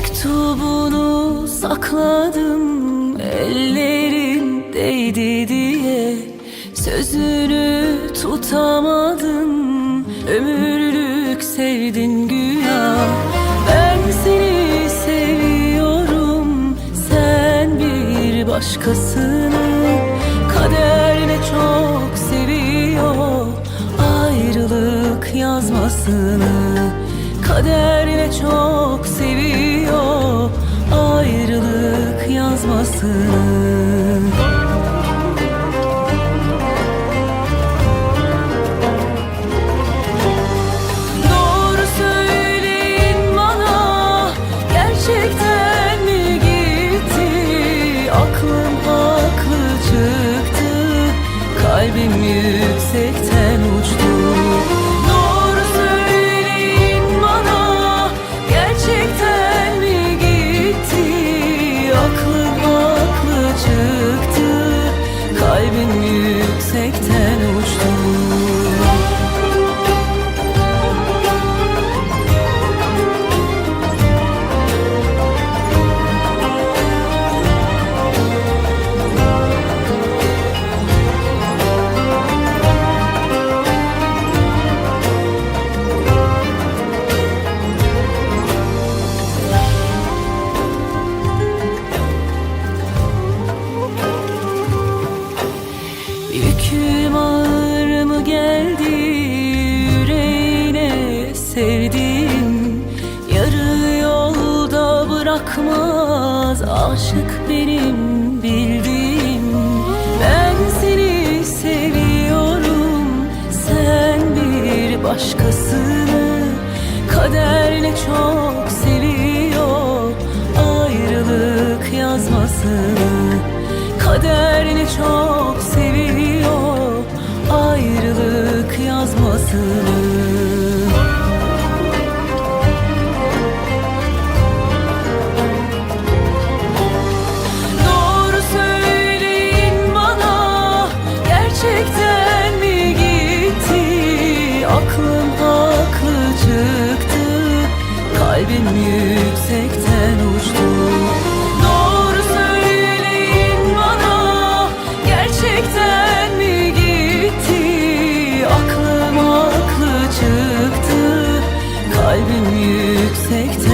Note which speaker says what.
Speaker 1: Mektubunu sakladım ellerin değdi diye. Sözünü tutamadın ömürlük sevdin güya. Ben seni seviyorum sen bir başkasını. Kader ne çok seviyor ayrılık yazmasını. Kader ne çok yüksekten uçtu bırakmaz aşık benim bildiğim. Ben seni seviyorum sen bir başkasını. Kader ne çok seviyor ayrılık yazmasını. Kader ne çok seviyor ayrılık yazmasını kalbim yüksekten